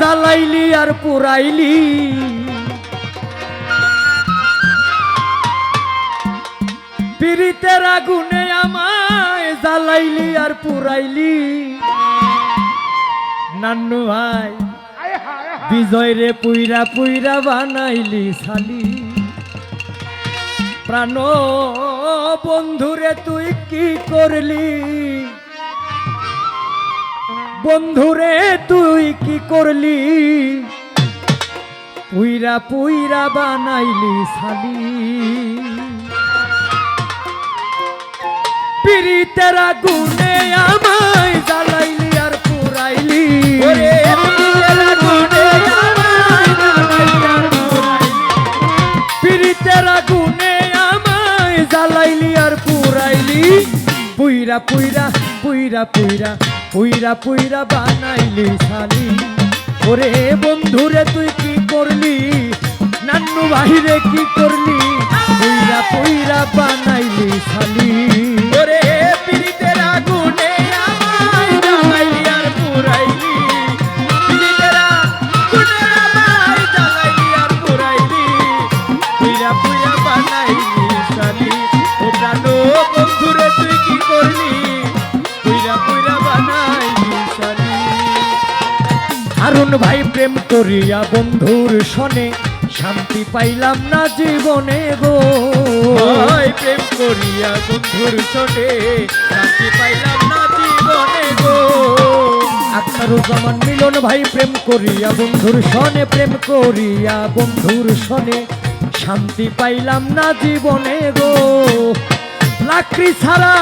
জ্বালাইলি আর পুরাইলি। পীড়িতের আগুনে আমায় জ্বালাইলি আর পুরাইলি। নান্নু ভাই বিজয় রে পুইরা পুইরা বানাইলি শালি। প্রাণ বন্ধুরে তুই কি করলি? বন্ধুরে তুই কি করলি? পুইরা পুইরা বানাইলি শালি। পিরিতেরা গুনে আমায় জ্বালাইলি আর পুরাইলি। পিরিতেরা গুনে আমায় জ্বালাইলি আর পুরাইলি। পুইরা পুইরা পুইরা পুইরা পুইরা পুইরা বানাইলি শালি। ওরে বন্ধুরে, তুই কি করলি? নান্নু বাহিরে কি করলি? পুইরা পুইরা বানাইলি শালি। ওরে পিড়িতে আগুনে হারুন ভাই প্রেম করিয়া বন্ধুর শনে শান্তি পাইলাম না জীবনে গো। ভাই প্রেম করিয়া বন্ধুর শোনে শান্তি পাইলাম না জীবনে গো। আখতারুজ্জামান মিলন ভাই প্রেম করিয়া বন্ধুর শনে প্রেম করিয়া বন্ধুর শনে শান্তি পাইলাম না জীবনে গো। লাকড়ি ছাড়া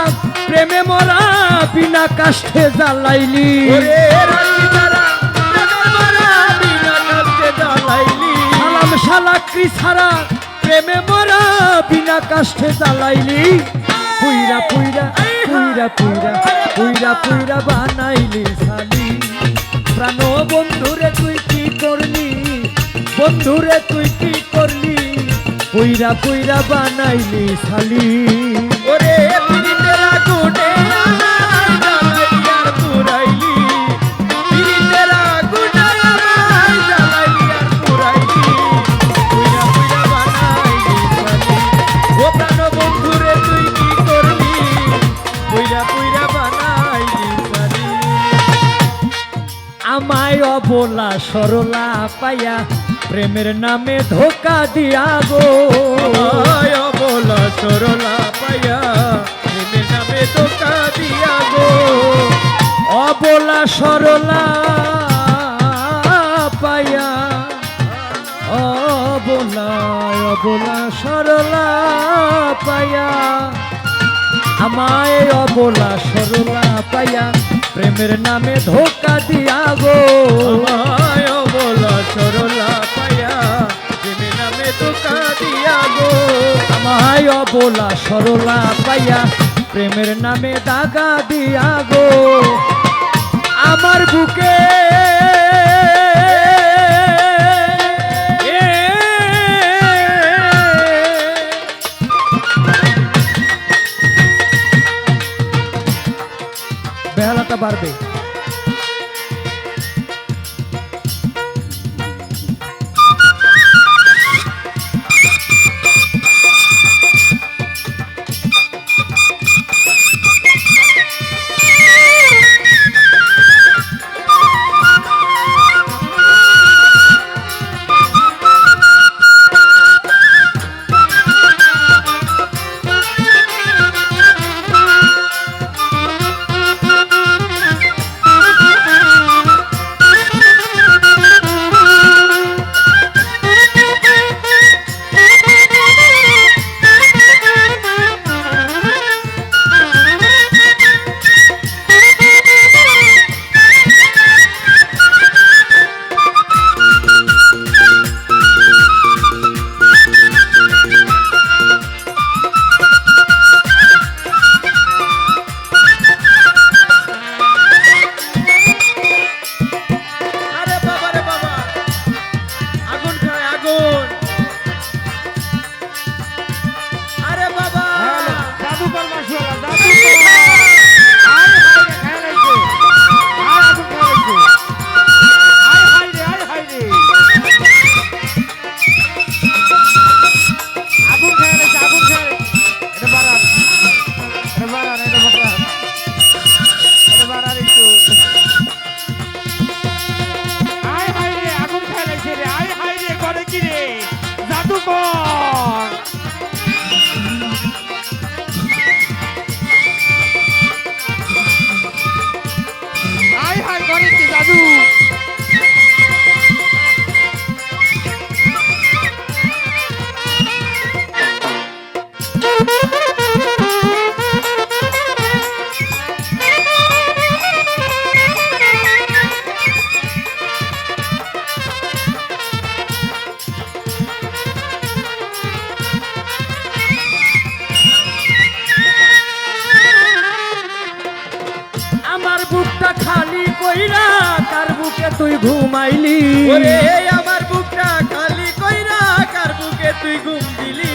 প্রেমে মরা বিনা কাষ্ঠে জ্বালাইলি। সালাম শালাকড়ি ছাড়া? প্রেমে মরা বিনা কাষ্ঠে জ্বালাইলি। পুইরা পুইরা পুইরা পুইরা পুইরা পুইরা বানাইলি শালি। প্রাণ বন্ধুরে তুই কি করলি? বন্ধুরে তুই কি করলি? পুইরা পুইরা বানাইলি শালি। সরলা পাইয়া প্রেমের নামে ধোকা দিয়া গো। অবলা সরলা পাইয়া প্রেমের নামে ধোকা দিয়া গো। অবলা সরলা পাইয়া অবলা অবলা সরলা পাইয়া আমায় অবলা সরলা পাইয়া প্রেমের নামে ধোকা দিয়া গো। সরলা পায়া প্রেমে নামে দোকা দিয়া গো। আমায় অবলা সরলা পায়া, প্রেমের নামে দাগা দিয়া গো। কইরা কার বুকে তুই ঘুমাইলি? ওরে আমার বুকটা খালি কইরা কার বুকে তুই ঘুম দিলি?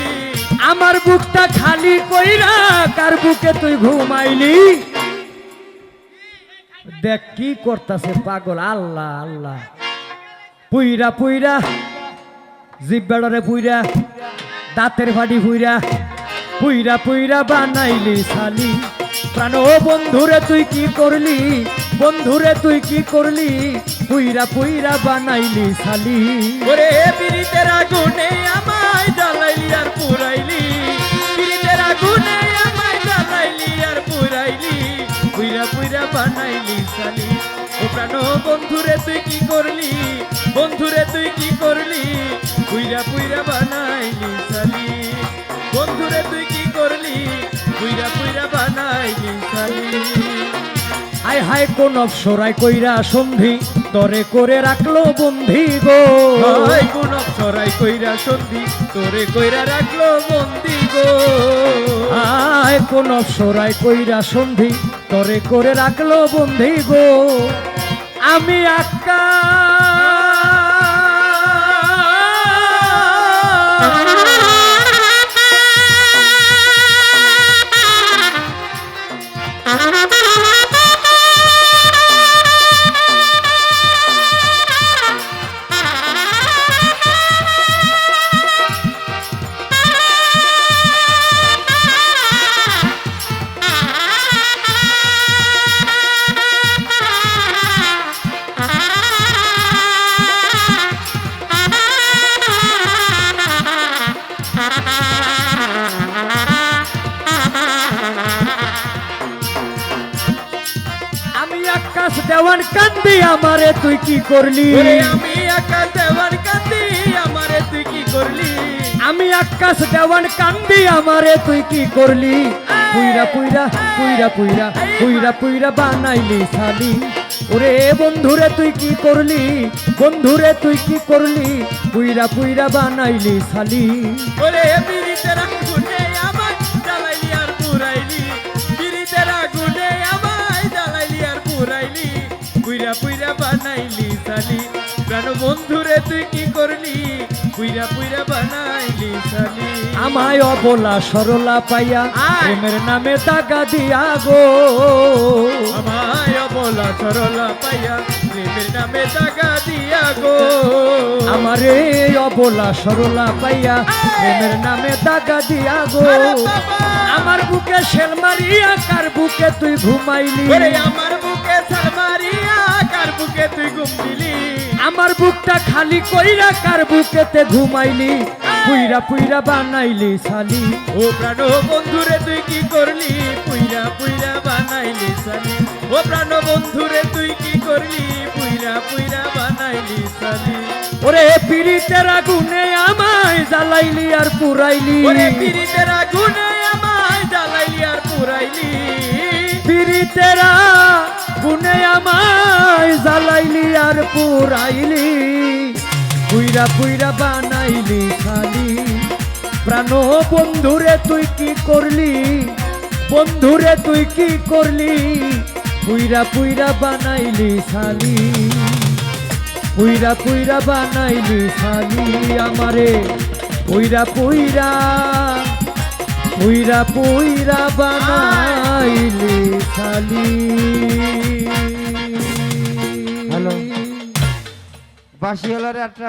আমার বুকটা খালি কইরা কার বুকে তুই ঘুমাইলি? দেখ কি করতাছে পাগল আল্লাহ আল্লাহ। পুইরা পুইরা জিব্বাড়রে পুইরা দাঁতের ফাটি পুইরা পুইরা পুইরা বানাইলি শালি। প্রাণ ও বন্ধুরে তুই কি করলি? বন্ধুরে, তুই কি করলি? পুইরা পুইরা বানাইলি শালি। ওরে পিরিতের আগুনে আমায় জ্বালাইলি আর পুরাইলি। পিরিতের আগুনে আমায় জ্বালাইলি আর পুরাইলি। পুইরা পুইরা বানাইলি সালি ও প্রাণ বন্ধুরে, তুই কি করলি? বন্ধুরে, তুই কি করলি? পুইরা পুইরা বানাইলি সালি বন্ধুরে, তুই কি করলি? পুইরা পুইরা বানাইলি সালি হায় হায় কোন অপসরায় কইরা সন্ধি তরে করে রাখল বন্ধি গো। হয় কোন অপসরায় কইরা সন্ধি তরে কইরা রাখল বন্ধি গো। আয় কোন অপসরায় কইরা সন্ধি তরে করে রাখল বন্ধি গো। আমি আক্কা দেওয়ান কান্দি আমারে তুই কি করলি? আমি একা দেওয়ার কান্দি আমারে তুই কি করলি? আমি আকাশ দেওয়ান কান্দি আমারে তুই কি করলি? পুইরা পুইরা পুইরা পুইরা পুইরা পুইরা বানাইলি শালি। ওরে বন্ধুরে তুই কি করলি? বন্ধুরে তুই কি করলি? পুইরা পুইরা বানাইলি শালি। ওরে আগুনে পুইরা পুইরা বানাইলি সালি প্রাণ বন্ধুরে তুই কি করলি? পুইরা পুইরা বানাইলি সালি আমায় অবলা সরলা পাইয়া। প্রেমের নামে দাগা দিয়া গো। আমায় বলা সরলা পাইয়া প্রেমের নামে জাগা দিয়া গো। আমারে অবলা সরলা পাইয়া প্রেমের নামে দাগা দিয়া গো। আমার বুকে শেল মারিয়া কার বুকে তুই ঘুমাইলি? আমার বুকে সালমারিয়া কার বুকে তুই ঘুম দিলি। আমার বুকটা খালি কইরা কার বুকেতে ঘুমাইলি? পুইরা পুইরা বানাইলি শালি। ও প্রাণ বন্ধুরে তুই কি করলি? পুইরা পুইরা বানাইলি সালি ও প্রাণ বন্ধুরে তুই কি করলি? পুইরা পুইরা বানাইলি সালি ওরে পিড়িতের আগুনে আমায় জ্বালাইলি আর পুরাইলি। ওরে পিরিতের আগুনে আমায় জ্বালাইলি আর পুরাইলি। পিড়িতের গুনে আমায় জ্বালাইলি আর পুরাইলি পুইরা পুইরা বানাইলি খালি। প্রাণ বন্ধুরে তুই কি করলি? বন্ধুরে তুই কি করলি? পুইরা পুইরা বানাইলি শালি পুইরা পুইরা বানাইলি শালি আমারে। পুইরা পুইরা পুইরা পুইরা বানাইলি খালি হ্যালো। বাসিওয়ালার একটা